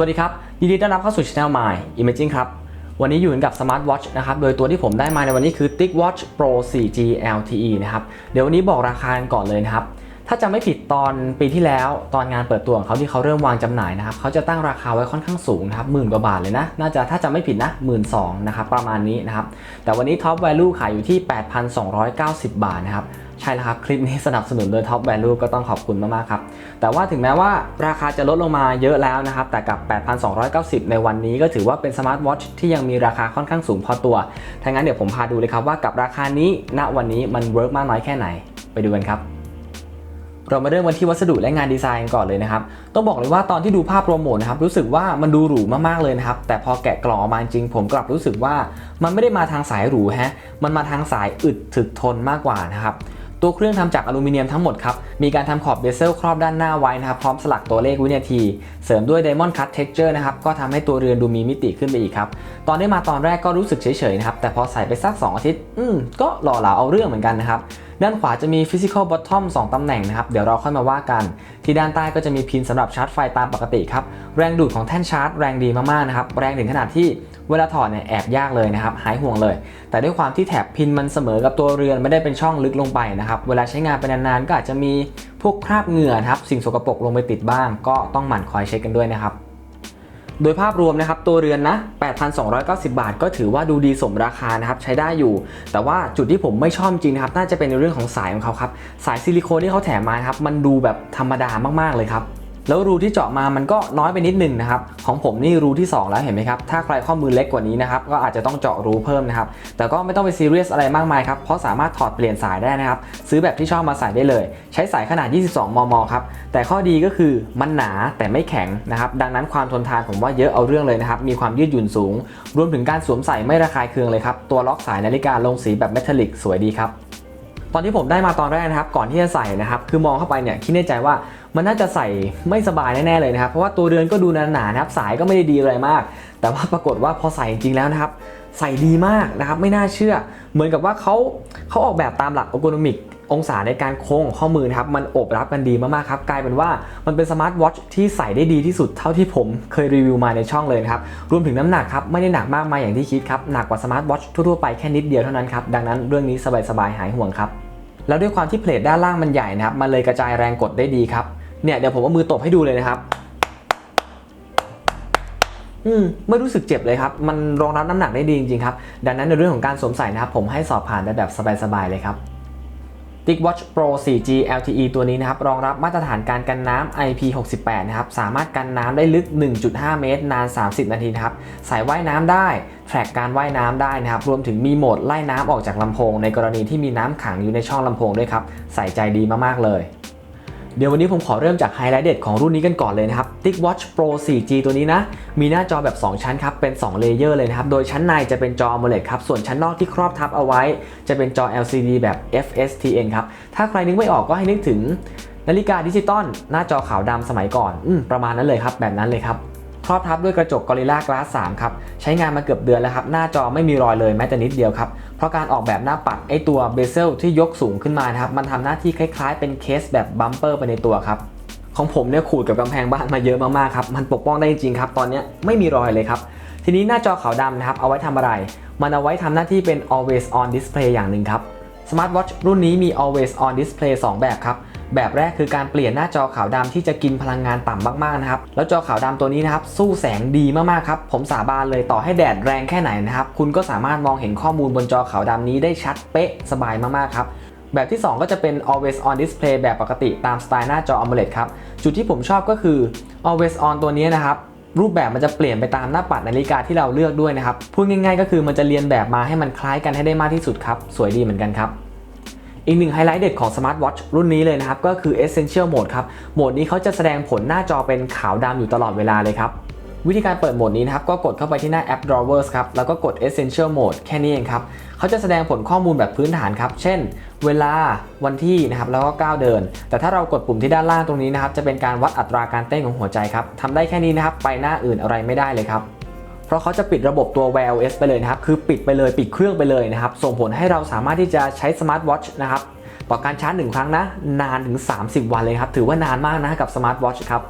วัสดีครับ ยินดีต้อนรับเข้าสู่ช anel My Imaging ครับ วันนี้อยู่กับ Smart Watch นะครับ โดยตัวที่ผมได้มาในวันนี้คือ Tick Watch Pro 4G LTE นะครับ เดี๋ยววันนี้บอกราคากันก่อนเลยนะครับ ถ้าจะไม่ผิดตอนปีที่แล้วตอนงานเปิดตัวของเขาที่เขาเริ่มวางจำหน่ายนะครับ เขาจะตั้งราคาไว้ค่อนข้างสูงนะครับหมื่นกว่าบาทเลยนะ น่าจะถ้าจะไม่ผิดนะหมื่นสองนะครับประมาณนี้นะครับ แต่วันนี้ Top Value ขายอยู่ที่ 8,290 บาทนะครับ ใช่แล้วครับ คลิปนี้สนับสนุนโดย Top Value ก็ต้องขอบคุณมาก ๆ ครับ แต่ว่าถึงแม้ว่าราคาจะลดลงมาเยอะแล้วนะครับ แต่กับ 8,290 ในวันนี้ก็ถือว่าเป็นสมาร์ทวอทช์ที่ยังมีราคาค่อนข้างสูงพอตัวถ้างั้นเดี๋ยวผมพาดูเลยครับว่ากับราคานี้ณวันนี้มันเวิร์กมากน้อยแค่ไหน ไปดูกันครับเรามาเริ่มกันที่วัสดุและงานดีไซน์กันก่อนเลยนะครับ ต้องบอกเลยว่าตอนที่ดูภาพโปรโมทนะครับรู้สึกว่ามันดูหรูมากๆเลยนะครับ แต่พอแกะกล่องออกมาจริง ผมกลับรู้สึกว่ามันไม่ได้มาทางสายหรูฮะ มันมาทางสายอึดถึกทนมากกว่านะครับ ตัวเครื่องทำจากอลูมิเนียมทั้งหมดครับ มีการทำขอบเบเซลครอบด้านหน้าไว้นะครับพร้อมสลักตัวเลขวินาที เสริมด้วยไดมอนด์คัตเท็กเจอร์นะครับก็ทำให้ตัวเรือนดูมีมิติขึ้นไปอีกครับ ตอนได้มาตอนแรกก็รู้สึกเฉยๆนะครับแต่พอใส่ไปสัก 2 อาทิตย์ อืมก็หล่อเหลาเอาเรื่องเหมือนกันนะครับ ด้านขวาจะมี Physical Bottom 2ตำแหน่งนะครับ เดี๋ยวเราค่อยมาว่ากัน ที่ด้านใต้ก็จะมีพินสำหรับชาร์จไฟตามปกติครับ แรงดูดของแท่นชาร์จแรงดีมากๆนะครับ แรงถึงขนาดที่เวลาถอดเนี่ยแอบยากเลยนะครับ หายห่วงเลย แต่ด้วยความที่แถบพินมันเสมอกับตัวเรือนไม่ได้เป็นช่องลึกลงไปนะครับ เวลาใช้งานไปนานๆก็อาจจะมีพวกคราบเหงื่อครับ สิ่งสกปรกลงไปติดบ้าง ก็ต้องหมั่นคอยเช็คกันด้วยนะครับ โดยภาพรวมนะครับตัวเรือนนะ 8,290 บาท ก็ถือว่าดูดีสมราคานะครับใช้ได้อยู่ แต่ว่าจุดที่ผมไม่ชอบจริงนะครับน่าจะเป็นในเรื่องของสายของเขาครับสายซิลิโคนที่เขาแถมมาครับมันดูแบบธรรมดามากๆเลยครับ แล้วรูที่เจาะมามันก็น้อยไปนิดนึงนะครับ ของผมนี่รูที่ 2 แล้วเห็นไหมครับ ถ้าใครข้อมือเล็กกว่านี้นะครับ ก็อาจจะต้องเจาะรูเพิ่มนะครับ แต่ก็ไม่ต้องไปซีเรียสอะไรมากมายครับ เพราะสามารถถอดเปลี่ยนสายได้นะครับ ซื้อแบบที่ชอบมาใส่ได้เลย ใช้สายขนาด 22 มม ครับ แต่ข้อดีก็คือมันหนาแต่ไม่แข็งนะครับ ดังนั้นความทนทานผมว่าเยอะเอาเรื่องเลยนะครับ มีความยืดหยุ่นสูง รวมถึงการสวมใส่ไม่ระคายเคืองเลยครับ ตัวล็อกสายนาฬิกาลงสีแบบเมทัลลิกสวยดีครับตอนที่ผมได้มาตอนแรกนะครับก่อนที่จะใส่นะครับคือมองเข้าไปเนี่ยคิดในใจว่า มันน่าจะใส่ไม่สบายแน่ๆเลยนะครับ เพราะว่าตัวเรือนก็ดูหนาๆนะครับ สายก็ไม่ได้ดีอะไรมาก แต่ว่าปรากฏว่าพอใส่จริงๆแล้วนะครับ ใส่ดีมากนะครับ ไม่น่าเชื่อ เหมือนกับว่าเขาเขาออกแบบตามหลัก e r g o n o m i c องศาในการโค้งข้อมือนะครับมันโอบรับกันดีมากๆครับกลายเป็นว่ามันเป็นสมาร์ทวอทช์ที่ใส่ได้ดีที่สุดเท่าที่ผมเคยรีวิวมาในช่องเลยครับรวมถึงน้ำหนักครับไม่ได้หนักมากมายอย่างที่คิดครับหนักกว่าสมาร์ทวอทช์ทั่วๆไปแค่นิดเดียวเท่านั้นครับดังนั้นเรื่องนี้สบายๆหายห่วงครับแล้วด้วยความที่เพลทด้านล่างมันใหญ่นะครับมันเลยกระจายแรงกดได้ดีครับ เนี่ยเดี๋ยวผมเอามือตบให้ดูเลยนะครับ อืมไม่รู้สึกเจ็บเลยครับ มันรองรับน้ำหนักได้ดีจริงๆครับ ดังนั้นในเรื่องของการสวมใส่นะครับ ผมให้สอบผ่านได้แบบสบายๆเลยครับ TicWatch Pro 4G LTE ตัวนี้นะครับ รองรับมาตรฐานการกันน้ำ IP68 นะครับ สามารถกันน้ำได้ลึก 1.5 เมตร นาน 30 นาทีนะครับใส่ว่ายน้ำได้ แทร็กการว่ายน้ำได้นะครับ รวมถึงมีโหมดไล่น้ำออกจากลำโพง ในกรณีที่มีน้ำขังอยู่ในช่องลำโพงด้วยครับ ใส่ใจดีมากๆเลย เดี๋ยววันนี้ผมขอเริ่มจากไฮไลท์เด็ดของรุ่นนี้กันก่อนเลยนะครับ TicWatch Pro 4G ตัวนี้นะ มีหน้าจอแบบ 2 ชั้นครับ เป็น 2 เลเยอร์เลยนะครับ โดยชั้นในจะเป็นจอ AMOLED ครับ ส่วนชั้นนอกที่ครอบทับเอาไว้ จะเป็นจอ LCD แบบ FSTN ครับ ถ้าใครนึกไม่ออกก็ให้นึกถึงนาฬิกาดิจิตอลหน้าจอขาวดำสมัยก่อนอมประมาณนั้นเลยครับ แบบนั้นเลยครับ ครอบทับด้วยกระจก Gorilla Glass 3ครับ ใช้งานมาเกือบเดือนแล้วครับ หน้าจอไม่มีรอยเลยแม้แต่นิดเดียวครับ เพราะการออกแบบหน้าปัดไอตัวเบเซลที่ยกสูงขึ้นมานะครับ มันทำหน้าที่คล้ายๆ เป็นเคสแบบบัมเปอร์ไปในตัวครับของผมเนี่ยขูดกับกำแพงบ้านมาเยอะมากๆครับมันปกป้องได้จริงๆครับตอนนี้ไม่มีรอยเลยครับทีนี้หน้าจอขาวดำนะครับเอาไว้ทำอะไร มันเอาไว้ทำหน้าที่เป็น always on display อย่างหนึ่งครับสมาร์ทวอชรุ่นนี้มี always on display 2 แบบครับ แบบแรกคือการเปลี่ยนหน้าจอขาวดำที่จะกินพลังงานต่ำมากๆนะครับ แล้วจอขาวดำตัวนี้นะครับสู้แสงดีมากๆครับผมสาบานเลยต่อให้แดดแรงแค่ไหนนะครับคุณก็สามารถมองเห็นข้อมูลบนจอขาวดำนี้ได้ชัดเป๊ะสบายมากๆครับแบบที่ 2 ก็จะเป็น always on display แบบปกติตามสไตล์หน้าจอ AMOLED ครับ จุดที่ผมชอบก็คือ always on ตัวนี้นะครับ รูปแบบมันจะเปลี่ยนไปตามหน้าปัดนาฬิกาที่เราเลือกด้วยนะครับ พูดง่ายๆ ก็คือมันจะเรียนแบบมาให้มันคล้ายกันให้ได้มากที่สุดครับ สวยดีเหมือนกันครับ อีกหนึ่งไฮไลท์เด็ดของ Smart Watch รุ่นนี้เลยนะครับ ก็คือ Essential Mode ครับ โหมดนี้เขาจะแสดงผลหน้าจอเป็นขาวดำอยู่ตลอดเวลาเลยครับ วิธีการเปิดโหมดนี้นะครับ ก็กดเข้าไปที่หน้าแอป Drawers ครับ แล้วก็กด Essential Mode แค่นี้เองครับเขาจะแสดงผลข้อมูลแบบพื้นฐานครับ เช่น เวลาวันที่นะครับแล้วก็ก้าวเดิน แต่ถ้าเรากดปุ่มที่ด้านล่างตรงนี้นะครับจะเป็นการวัดอัตราการเต้นของหัวใจครับทำได้แค่นี้นะครับไปหน้าอื่นอะไรไม่ได้เลยครับ เพราะเขาจะปิดระบบตัว Wear OS ไปเลยนะครับ คือปิดไปเลยปิดเครื่องไปเลยนะครับ ส่งผลให้เราสามารถที่จะใช้ Smart Watch นะครับ ต่อการชาร์จหนึ่งครั้งนะ นานถึง 30 วันเลยครับ ถือว่านานมากนะกับ Smart Watch ครับ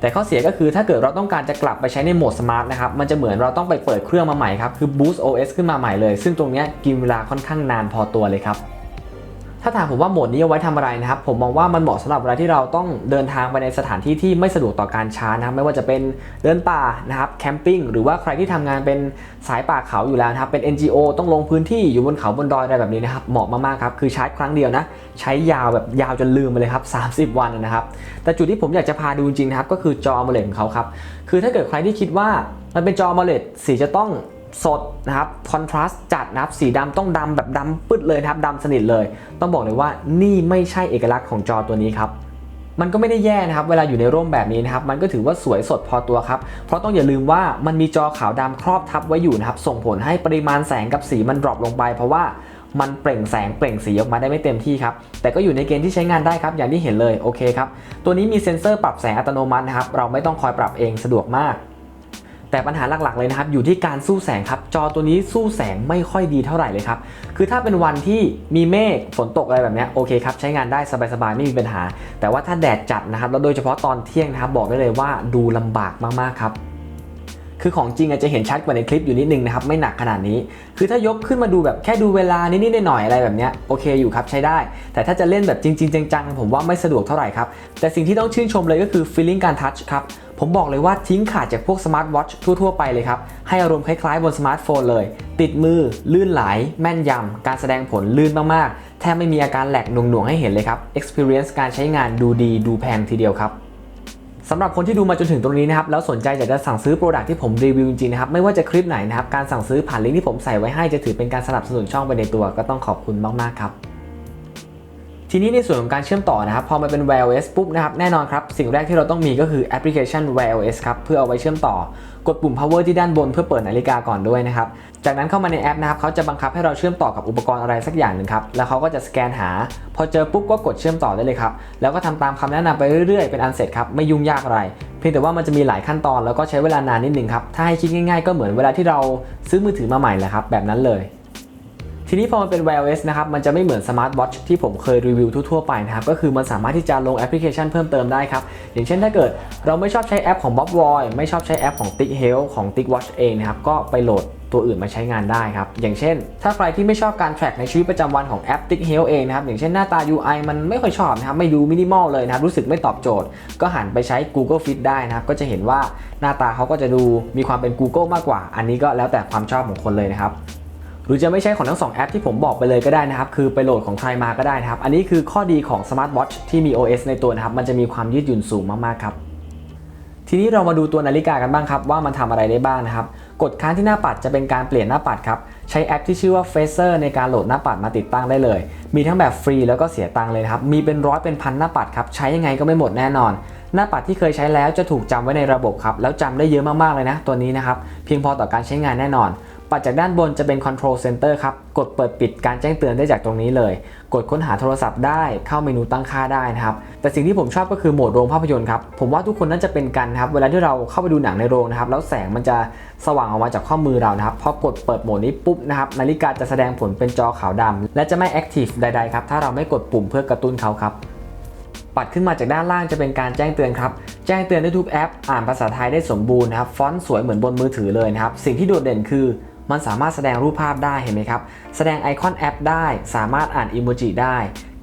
แต่ข้อเสียก็คือถ้าเกิดเราต้องการจะกลับไปใช้ในโหมดสมาร์ทนะครับ มันจะเหมือนเราต้องไปเปิดเครื่องมาใหม่ครับ คือ Boost OS ขึ้นมาใหม่เลย ซึ่งตรงนี้กินเวลาค่อนข้างนานพอตัวเลยครับ ถ้าถามผมว่าโหมดนี้เอาไว้ทำอะไรนะครับ ผมมองว่ามันเหมาะสำหรับเวลาที่เราต้องเดินทางไปในสถานที่ที่ไม่สะดวกต่อการชาร์จนะครับไม่ว่าจะเป็นเดินป่านะครับแคมปิ้งหรือว่าใครที่ทำงานเป็นสายป่าเขาอยู่แล้วนะครับเป็น NGO ต้องลงพื้นที่อยู่บนเขาบนดอยอะไรแบบนี้นะครับเหมาะมากๆครับคือชาร์จครั้งเดียวนะใช้ยาวแบบยาวจนลืมไปเลยครับ 30 วันนะครับแต่จุดที่ผมอยากจะพาดูจริงๆนะครับก็คือจอ AMOLED ของเขาครับคือถ้าเกิดใครที่คิดว่ามันเป็นจอ AMOLED สีจะต้อง สดนะครับคอนทราสต์จัดนะครับสีดำต้องดำแบบดำปึ๊ดเลยนะครับดำสนิทเลย ต้องบอกเลยว่านี่ไม่ใช่เอกลักษณ์ของจอตัวนี้ครับมันก็ไม่ได้แย่นะครับ เวลาอยู่ในร่มแบบนี้นะครับ มันก็ถือว่าสวยสดพอตัวครับ เพราะต้องอย่าลืมว่ามันมีจอขาวดำครอบทับไว้อยู่นะครับ ส่งผลให้ปริมาณแสงกับสีมันดรอปลงไป เพราะว่ามันเปล่งแสงเปล่งสีออกมาได้ไม่เต็มที่ครับ แต่ก็อยู่ในเกณฑ์ที่ใช้งานได้ครับ อย่างที่เห็นเลย โอเคครับ ตัวนี้มีเซ็นเซอร์ปรับแสงอัตโนมัตินะครับ เราไม่ต้องคอยปรับเองสะดวกมาก แต่ปัญหาหลักๆเลยนะครับอยู่ที่การสู้แสงครับ จอตัวนี้สู้แสงไม่ค่อยดีเท่าไหร่เลยครับ คือถ้าเป็นวันที่มีเมฆฝนตกอะไรแบบนี้โอเคครับ ใช้งานได้สบายๆ ไม่มีปัญหา แต่ว่าถ้าแดดจัดนะครับแล้วโดยเฉพาะตอนเที่ยงนะครับบอกได้เลยว่าดูลำบากมากๆครับ คือของจริงอาจจะเห็นชัดกว่าในคลิปอยู่นิดนึงนะครับไม่หนักขนาดนี้ คือถ้ายกขึ้นมาดูแบบแค่ดูเวลานิดๆหน่อยๆอะไรแบบเนี้ยโอเคอยู่ครับใช้ได้ แต่ถ้าจะเล่นแบบจริง ๆ จังๆ ผมว่าไม่สะดวกเท่าไหร่ครับ แต่สิ่งที่ต้องชื่นชมเลยก็คือ feeling การทัชครับผมบอกเลยว่าทิ้งขาดจากพวกสมาร์ทวอทช์ทั่ว ๆ ไปเลยครับ ให้อารมณ์คล้าย ๆ บนสมาร์ทโฟนเลย ติดมือ ลื่นไหล แม่นยำ การแสดงผลลื่นมาก ๆ แทบไม่มีอาการแหลกหน่วง ๆ ให้เห็นเลยครับ experience การใช้งานดูดีดูแพงทีเดียวครับ สำหรับคนที่ดูมาจนถึงตรงนี้นะครับแล้วสนใจอยากจะสั่งซื้อโปรดักที่ผมรีวิวจริงๆนะครับไม่ว่าจะคลิปไหนนะครับการสั่งซื้อผ่านลิงก์ที่ผมใส่ไว้ให้จะถือเป็นการสนับสนุนช่องไปในตัวก็ต้องขอบคุณมากๆครับ ทีนี้ในส่วนของการเชื่อมต่อนะครับพอมันเป็น Wear OS ปุ๊บนะครับแน่นอนครับสิ่งแรกที่เราต้องมีก็คือแอปพลิเคชัน Wear OS ครับเพื่อเอาไว้เชื่อมต่อกดปุ่ม power ที่ด้านบนเพื่อเปิดนาฬิกาก่อนด้วยนะครับจากนั้นเข้ามาในแอปนะครับเขาจะบังคับให้เราเชื่อมต่อกับอุปกรณ์อะไรสักอย่างหนึ่งครับแล้วเขาก็จะสแกนหา พอเจอปุ๊บก็กดเชื่อมต่อได้เลยครับแล้วก็ทำตามคำแนะนำไปเรื่อยๆเป็นอันเสร็จครับไม่ยุ่งยากอะไรเพียงแต่ว่ามันจะมีหลายขั้นตอนแล้วก็ใช้เวลานานนิดนึงครับถ้าให้คิดง่าย ๆ ก็เหมือนเวลาที่เราซื้อมือถือมาใหม่แหละครับแบบนั้นเลย ทีนี้พอมันเป็น Wear OS นะครับ มันจะไม่เหมือน Smart Watch ที่ผมเคยรีวิวทั่วๆไปนะครับ ก็คือมันสามารถที่จะลงแอปพลิเคชันเพิ่มเติมได้ครับ อย่างเช่นถ้าเกิดเราไม่ชอบใช้แอปของ Bob Roy ไม่ชอบใช้แอปของ Tick Health ของ Tick Watch เองนะครับ ก็ไปโหลดตัวอื่นมาใช้งานได้ครับ อย่างเช่น ถ้าใครที่ไม่ชอบการ track ในชีวิตประจำวันของแอป Tick Health เองนะครับ อย่างเช่นหน้าตา UI มันไม่ค่อยชอบนะครับ ไม่ดูมินิมอลเลยนะครับ รู้สึกไม่ตอบโจทย์ ก็หันไปใช้ Google Fit ได้นะครับ ก็จะเห็นว่าหน้าตาเขาก็จะดูมีความเป็น Google มากกว่า อันนี้ก็แล้วแต่ความชอบของคนเลยนะครับ หรือจะไม่ใช่ของทั้ง 2 แอปที่ผมบอกไปเลยก็ได้นะครับ คือไปโหลดของใครมาก็ได้นะครับ อันนี้คือข้อดีของ Smart Watch ที่มี OS ในตัวนะครับ มันจะมีความยืดหยุ่นสูงมากๆครับ ทีนี้เรามาดูตัวนาฬิกากันบ้างครับ ว่ามันทำอะไรได้บ้างนะครับ กดค้างที่หน้าปัดจะเป็นการเปลี่ยนหน้าปัดครับ ใช้แอปที่ชื่อว่า Facer ในการโหลดหน้าปัดมาติดตั้งได้เลย มีทั้งแบบฟรีแล้วก็เสียตังค์เลยครับ มีเป็นร้อยเป็นพันหน้าปัดครับ ใช้ยังไงก็ไม่หมดแน่นอน หน้าปัดที่เคยใช้แล้วจะถูกจำไว้ในระบบครับ แล้วจำได้เยอะมากๆเลยนะ ตัวนี้นะครับ เพียงพอต่อการใช้งานแน่นอน ปัดจากด้านบนจะเป็น Control Center ครับ กดเปิดปิดการแจ้งเตือนได้จากตรงนี้เลย กดค้นหาโทรศัพท์ได้ เข้าเมนูตั้งค่าได้นะครับ แต่สิ่งที่ผมชอบก็คือโหมดโรงภาพยนตร์ครับ ผมว่าทุกคนน่าจะเป็นกันครับ เวลาที่เราเข้าไปดูหนังในโรงนะครับ แล้วแสงมันจะสว่างออกมาจากข้อมือเรานะครับ พอกดเปิดโหมดนี้ปุ๊บนะครับ นาฬิกาจะแสดงผลเป็นจอขาวดำและจะไม่ Active ใดๆครับ ถ้าเราไม่กดปุ่มเพื่อกระตุ้นเขาครับปัดขึ้นมาจากด้านล่างจะเป็นการแจ้งเตือนครับ แจ้งเตือนได้ทุกแอป อ่านภาษาไทยได้สมบูรณ์นะครับ ฟอนต์สวยเหมือนบนมือถือเลยนะครับ สิ่งที่โดดเด่นคือ มันสามารถแสดงรูปภาพได้เห็นไหมครับ แสดงไอคอนแอปได้ สามารถอ่านอิโมจิได้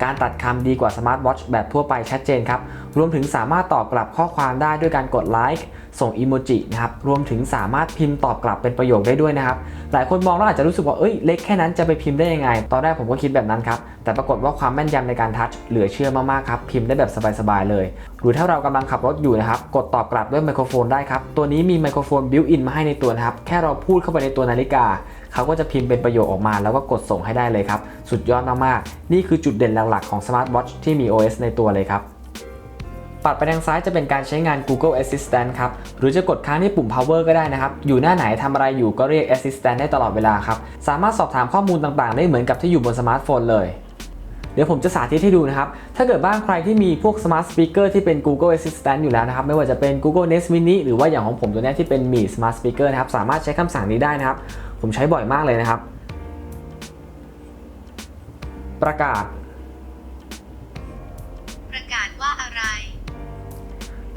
การตัดคำดีกว่าสมาร์ทวอทช์แบบทั่วไปชัดเจนครับ รวมถึงสามารถตอบกลับข้อความได้ด้วยการกดไลค์ส่งอิโมจินะครับ รวมถึงสามารถพิมพ์ตอบกลับเป็นประโยคได้ด้วยนะครับ หลายคนมองแล้วอาจจะรู้สึกว่า เอ้ย เล็กแค่นั้นจะไปพิมพ์ได้ยังไง ตอนแรกผมก็คิดแบบนั้นครับ แต่ปรากฏว่าความแม่นยำในการทัชเหลือเชื่อมากๆครับ พิมพ์ได้แบบสบายๆเลย หรือถ้าเรากำลังขับรถอยู่นะครับ กดตอบกลับด้วยไมโครโฟนได้ครับ ตัวนี้มีไมโครโฟนบิวอินมาให้ในตัวนะครับ แค่เราพูดเข้าไปในตัวนาฬิกา เขาก็จะพิมพ์เป็นประโยคออกมา แล้วก็กดส่งให้ได้เลยครับ สุดยอดมากๆ นี่คือจุดเด่นหลักๆของสมาร์ทวอชที่มี OS ในตัวเลยครับปัดไปทางซ้ายจะเป็นการใช้งาน Google Assistant ครับ หรือจะกดค้างที่ปุ่ม power ก็ได้นะครับ อยู่หน้าไหนทำอะไรอยู่ก็เรียก Assistant ได้ตลอดเวลาครับ สามารถสอบถามข้อมูลต่างๆ ได้เหมือนกับที่อยู่บนสมาร์ทโฟนเลย เดี๋ยวผมจะสาธิตให้ดูนะครับ ถ้าเกิดบ้านใครที่มีพวก Smart Speaker ที่เป็น Google Assistant อยู่แล้วนะครับ ไม่ว่าจะเป็น Google Nest Mini หรือว่าอย่างของผมตัวเนี้ยที่เป็น Mi Smart Speaker นะครับ สามารถใช้คำสั่งนี้ได้นะครับ ผมใช้บ่อยมากเลยนะครับ ประกาศ ประกาศว่าอะไร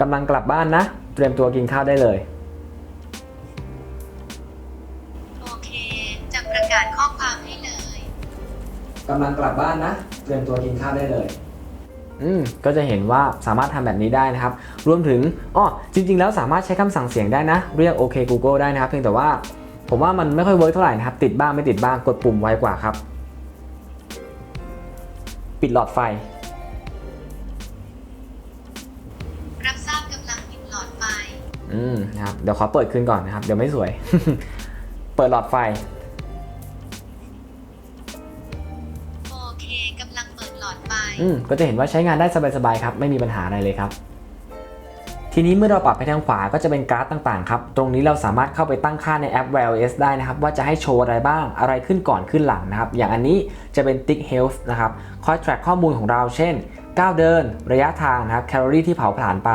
กำลังกลับบ้านนะ เตรียมตัวกินข้าวได้เลยโอเคจะประกาศข้อความให้เลยกำลังกลับบ้านนะ เตรียมตัวกินข้าวได้เลยอืมก็จะเห็นว่าสามารถทำแบบนี้ได้นะครับ รวมถึงอ้อจริง ๆ แล้วสามารถใช้คำสั่งเสียงได้นะ เรียกโอเค Google ได้นะครับ เพียงแต่ว่าผมว่ามันไม่ค่อยเวิร์กเท่าไหร่นะครับ ติดบ้างไม่ติดบ้างกดปุ่มไวกว่าครับ ปิดหลอดไฟ รับทราบกำลังปิดหลอดไฟ อืมนะครับ เดี๋ยวขอเปิดคืนก่อนนะครับ เดี๋ยวไม่สวย เปิดหลอดไฟ อืมก็จะเห็นว่าใช้งานได้สบายๆครับไม่มีปัญหาอะไรเลยครับ ทีนี้เมื่อเราปรับไปทางขวาก็จะเป็นกราฟต่างๆครับตรงนี้เราสามารถเข้าไปตั้งค่าในแอป Wear OS ได้นะครับว่าจะให้โชว์อะไรบ้างอะไรขึ้นก่อนขึ้นหลังนะครับอย่างอันนี้จะเป็น Tick Health นะครับคอย track ข้อมูลของเราเช่นก้าวเดิน ระยะทางนะครับแคลอรี่ที่เผาผลาญไป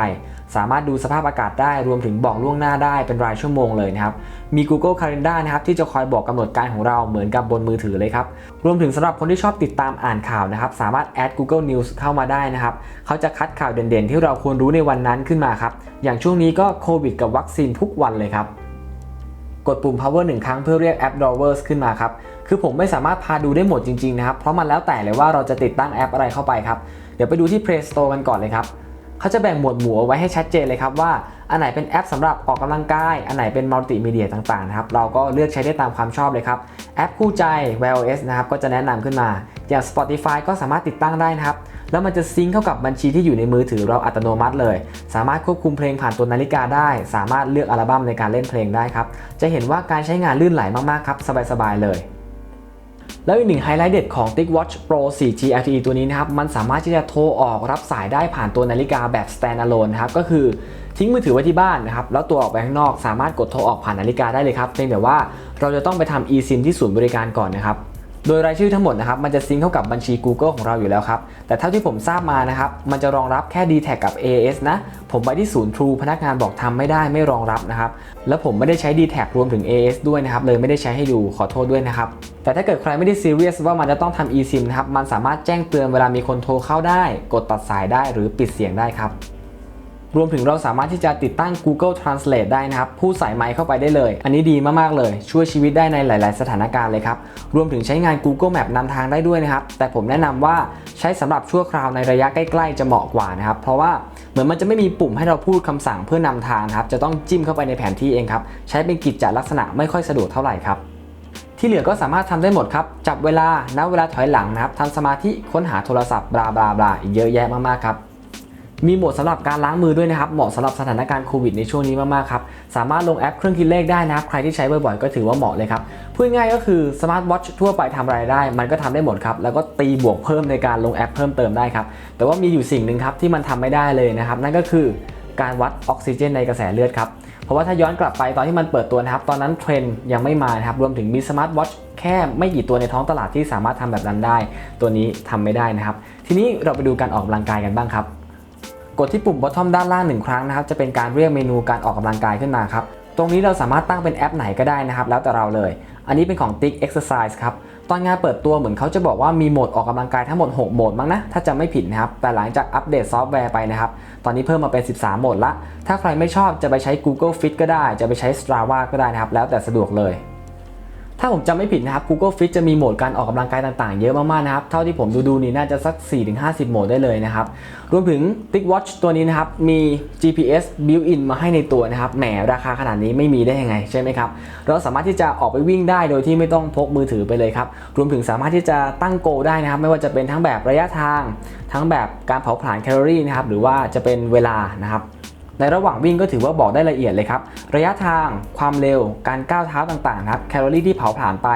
สามารถดูสภาพอากาศได้รวมถึงบอกล่วงหน้าได้เป็นรายชั่วโมงเลยนะครับ มี Google Calendar นะครับที่จะคอยบอกกำหนดการของเราเหมือนกับบนมือถือเลยครับ รวมถึงสำหรับคนที่ชอบติดตามอ่านข่าวนะครับ สามารถแอด Google News เข้ามาได้นะครับ เขาจะคัดข่าวเด่นๆ ที่เราควรรู้ในวันนั้นขึ้นมาครับ อย่างช่วงนี้ก็โควิดกับวัคซีนทุกวันเลยครับ กดปุ่ม power หนึ่งครั้งเพื่อเรียกแอป drawers ขึ้นมาครับ คือผมไม่สามารถพาดูได้หมดจริงๆนะครับ เพราะมันแล้วแต่เลยว่าเราจะติดตั้งแอปอะไรเข้าไปครับ เดี๋ยวไปดูที่ Play Store กันก่อนเลยครับ เขาจะแบ่งหมวดหมู่เอาไว้ให้ชัดเจนเลยครับว่าอันไหนเป็นแอปสำหรับออกกำลังกาย อันไหนเป็นมัลติมีเดียต่างๆนะครับ เราก็เลือกใช้ได้ตามความชอบเลยครับ แอปคู่ใจ Wear OS นะครับ ก็จะแนะนำขึ้นมา อย่าง Spotify ก็สามารถติดตั้งได้นะครับ แล้วมันจะซิงค์เข้ากับบัญชีที่อยู่ในมือถือเราอัตโนมัติเลย สามารถควบคุมเพลงผ่านตัวนาฬิกาได้ สามารถเลือกอัลบั้มในการเล่นเพลงได้ครับ จะเห็นว่าการใช้งานลื่นไหลมากๆครับ สบายๆเลย แล้วอีกหนึ่งไฮไลท์เด็ดของ TicWatch Pro 4G LTE ตัวนี้นะครับ มันสามารถที่จะโทรออกรับสายได้ผ่านตัวนาฬิกาแบบ standalone นะครับ ก็คือทิ้งมือถือไว้ที่บ้านนะครับ แล้วตัวออกไปข้างนอกสามารถกดโทรออกผ่านนาฬิกาได้เลยครับเพียงแต่ว่าเราจะต้องไปทำ eSIM ที่ศูนย์บริการก่อนนะครับ โดยรายชื่อทั้งหมดนะครับมันจะซิงเข้ากับบัญชี Google ของเราอยู่แล้วครับ แต่เท่าที่ผมทราบมานะครับมันจะรองรับแค่ d t แทกับ AS นะ ผมไปที่ศูนย์ True พนักงานบอกทำไม่ได้ไม่รองรับนะครับ แล้วผมไม่ได้ใช้ d t แทรวมถึง AS ด้วยนะครับเลยไม่ได้ใช้ให้ดูขอโทษด้วยนะครับแต่ถ้าเกิดใครไม่ได้ซีเรียสว่ามันจะต้องทำ eSIM นะครับมันสามารถแจ้งเตือนเวลามีคนโทรเข้าได้ กดตัดสายได้หรือปิดเสียงได้ครับ รวมถึงเราสามารถที่จะติดตั้ง Google Translate ได้นะครับพูดสายไมค์เข้าไปได้เลย อันนี้ดีมากๆเลย ช่วยชีวิตได้ในหลาย ๆ สถานการณ์เลยครับ รวมถึงใช้งาน Google Map นำทางได้ด้วยนะครับ แต่ผมแนะนำว่าใช้สำหรับชั่วคราวในระยะใกล้ ๆ จะเหมาะกว่านะครับ เพราะว่าเหมือนมันจะไม่มีปุ่มให้เราพูดคำสั่งเพื่อนำทางครับ จะต้องจิ้มเข้าไปในแผนที่เองครับ ใช้เป็นกิจจลักษณะไม่ค่อยสะดวกเท่าไหร่ครับที่เหลือก็สามารถทำได้หมดครับ จับเวลาณเวลาถอยหลังนะครับทำสมาธิ ค้นหาโทรศัพท์ บลาบลาบลาเยอะแยะมากๆครับ มีโหมดสำหรับการล้างมือด้วยนะครับ เหมาะสำหรับสถานการณ์โควิดในช่วงนี้มากๆครับ สามารถลงแอปเครื่องคิดเลขได้นะครับ ใครที่ใช้บ่อยๆ ก็ถือว่าเหมาะเลยครับ พูดง่ายก็คือสมาร์ทวอทชทั่วไปทำอะไรได้ มันก็ทำได้หมดครับ แล้วก็ตีบวกเพิ่มในการลงแอปเพิ่มเติมได้ครับ แต่ว่ามีอยู่สิ่งหนึ่งครับที่มันทำไม่ได้เลยนะครับ นั่นก็คือการวัดออกซิเจนในกระแสเลือดครับ เพราะว่าถ้าย้อนกลับไปตอนที่มันเปิดตัวนะครับ ตอนนั้นเทรนยังไม่มานะครับ รวมถึงมีสมาร์ทวอทชแค่ไม่กี่ตัวในท้องตลาดที่สามารถทำแบบนั้นได้ ตัวนี้ทำไม่ได้นะครับ ทีนี้เราไปดูการออกกำลังกายกันบ้างครับ กดที่ปุ่ม bottom ด้านล่างหนึ่งครั้งนะครับจะเป็นการเรียกเมนูการออกกำลังกายขึ้นมาครับตรงนี้เราสามารถตั้งเป็นแอปไหนก็ได้นะครับ แล้วแต่เราเลย อันนี้เป็นของ Tick Exercise ครับตอนงานเปิดตัวเหมือนเขาจะบอกว่ามีโหมดออกกำลังกายทั้งหมด 6 โหมดมั้งนะ ถ้าจำไม่ผิดนะครับ แต่หลังจากอัปเดตซอฟต์แวร์ไปนะครับ ตอนนี้เพิ่มมาเป็น 13 โหมดละ ถ้าใครไม่ชอบจะไปใช้ Google Fit ก็ได้ จะไปใช้ Strava ก็ได้นะครับ แล้วแต่สะดวกเลย ถ้าผมจำไม่ผิดนะครับ Google Fit จะมีโหมดการออกกำลังกายต่างๆ เยอะมากๆนะครับ เท่าที่ผมดูดูๆนี่น่าจะสัก 4-50 โหมดได้เลยนะครับ รวมถึง TicWatch ตัวนี้นะครับ มี GPS built-in มาให้ในตัวนะครับ แหมราคาขนาดนี้ไม่มีได้ยังไงใช่ไหมครับ เราสามารถที่จะออกไปวิ่งได้โดยที่ไม่ต้องพกมือถือไปเลยครับ รวมถึงสามารถที่จะตั้งโกลได้นะครับ ไม่ว่าจะเป็นทั้งแบบระยะทาง ทั้งแบบการเผาผลาญแคลอรี่นะครับ หรือว่าจะเป็นเวลานะครับ ในระหว่างวิ่งก็ถือว่าบอกได้ละเอียดเลยครับ ระยะทาง ความเร็ว การก้าวเท้าต่างๆครับ แคลอรี่ที่เผาผลาญไป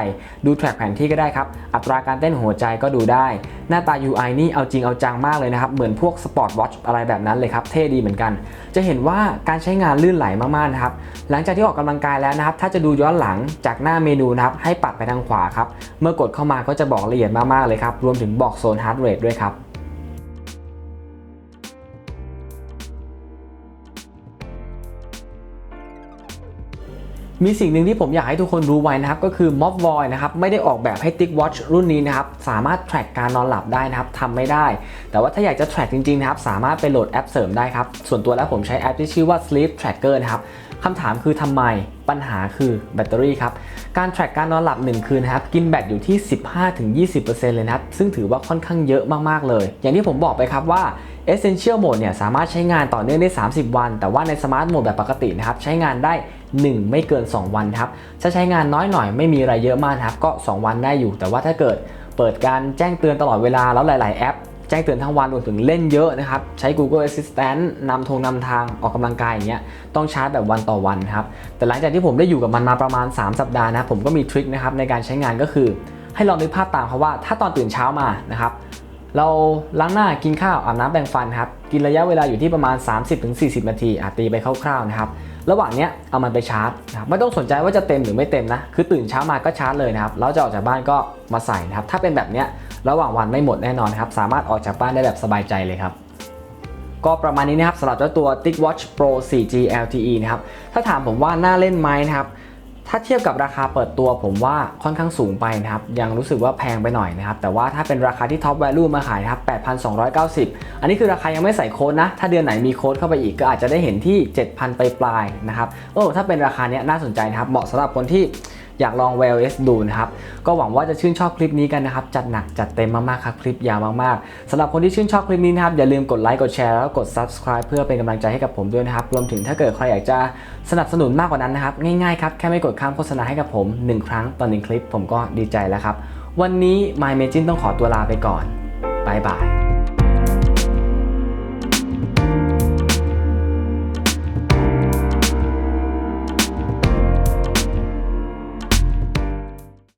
ดูแทร็กแผนที่ก็ได้ครับ อัตราการเต้นหัวใจก็ดูได้ หน้าตา UI นี่เอาจริงเอาจังมากเลยนะครับ เหมือนพวกสปอร์ตวอชอะไรแบบนั้นเลยครับ เท่ดีเหมือนกัน จะเห็นว่าการใช้งานลื่นไหลมากๆนะครับ หลังจากที่ออกกำลังกายแล้วนะครับ ถ้าจะดูย้อนหลังจากหน้าเมนูนะครับ ให้ปัดไปทางขวาครับ เมื่อกดเข้ามาก็จะบอกละเอียดมากๆเลยครับ รวมถึงบอกโซนฮาร์ดเรทด้วยครับ มีสิ่งหนึ่งที่ผมอยากให้ทุกคนรู้ไว้นะครับก็คือ Mobvoi นะครับไม่ได้ออกแบบให้ Tick Watch รุ่นนี้นะครับสามารถ track การนอนหลับได้นะครับทำไม่ได้ แต่ว่าถ้าอยากจะ track จริงๆนะครับสามารถไปโหลดแอปเสริมได้ครับส่วนตัวแล้วผมใช้แอปที่ชื่อว่า Sleep Tracker นะครับ คำถามคือทำไมปัญหาคือแบตเตอรี่ครับ การ track การนอนหลับ 1 คืนนะครับ กินแบตอยู่ที่ 15-20%เลยนะครับ ซึ่งถือว่าค่อนข้างเยอะมาก ๆ เลย อย่างที่ผมบอกไปครับว่า Essential Mode เนี่ยสามารถใช้งานต่อเนื่องได้ 30 วัน แต่ว่าใน Smart Mode แบบปกตินะครับใช้งานได้ 1 ไม่เกิน 2 วันครับถ้าใช้งานน้อยหน่อยไม่มีอะไรเยอะมากครับก็ 2 วันได้อยู่ แต่ว่าถ้าเกิดเปิดการแจ้งเตือนตลอดเวลาแล้วหลาย ๆ แอป แจ้งเตือนทั้งวันรวมถึงเล่นเยอะนะครับ ใช้ Google Assistant นำทงนำทางออกกำลังกายอย่างเงี้ยต้องชาร์จแบบวันต่อวันครับ แต่หลังจากที่ผมได้อยู่กับมันมาประมาณ 3 สัปดาห์นะผมก็มีทริคนะครับในการใช้งานก็คือ ให้ลองนึกภาพตามครับว่าถ้าตอนตื่นเช้ามานะครับเราล้างหน้ากินข้าวอาบน้ำแปรงฟันครับกินระยะเวลาอยู่ที่ประมาณ 30-40 นาทีอาจตีไปคร่าวๆนะครับ ระหว่างเนี้ยเอามันไปชาร์จนะครับไม่ต้องสนใจว่าจะเต็มหรือไม่เต็มนะคือตื่นเช้ามาก็ชาร์จเลยนะครับแล้วจะออกจากบ้านก็มาใส่นะครับถ้าเป็นแบบเนี้ยระหว่างวันไม่หมดแน่นอนครับสามารถออกจากบ้านได้แบบสบายใจเลยครับก็ประมาณนี้นะครับสำหรับเจ้าตัว TicWatch Pro 4G LTE นะครับถ้าถามผมว่าน่าเล่นไหมนะครับ ถ้าเทียบกับราคาเปิดตัวผมว่าค่อนข้างสูงไปนะครับ ยังรู้สึกว่าแพงไปหน่อยนะครับ แต่ว่าถ้าเป็นราคาที่ท็อปแวลูมาขายนะครับ 8,290 อันนี้คือราคายังไม่ใส่โค้ดนะ ถ้าเดือนไหนมีโค้ดเข้าไปอีกก็อาจจะได้เห็นที่ 7,000 ไปปลายนะครับโอ้ถ้าเป็นราคาเนี้ยน่าสนใจนะครับ เหมาะสำหรับคนที่ อยากลอง Wear OS ดูนะครับ ก็หวังว่าจะชื่นชอบคลิปนี้กันนะครับ จัดหนักจัดเต็มมากๆครับ คลิปยาวมากๆสำหรับคนที่ชื่นชอบคลิปนี้นะครับ อย่าลืมกดไลค์กดแชร์แล้วก็กด subscribe เพื่อเป็นกำลังใจให้กับผมด้วยนะครับ รวมถึงถ้าเกิดใครอยากจะสนับสนุนมากกว่านั้นนะครับ ง่ายๆครับ แค่ไม่กดข้ามโฆษณาให้กับผม 1 ครั้งต่อหนึ่งคลิปผมก็ดีใจแล้วครับวันนี้ My m a g i n ต้องขอตัวลาไปก่อนบายบาย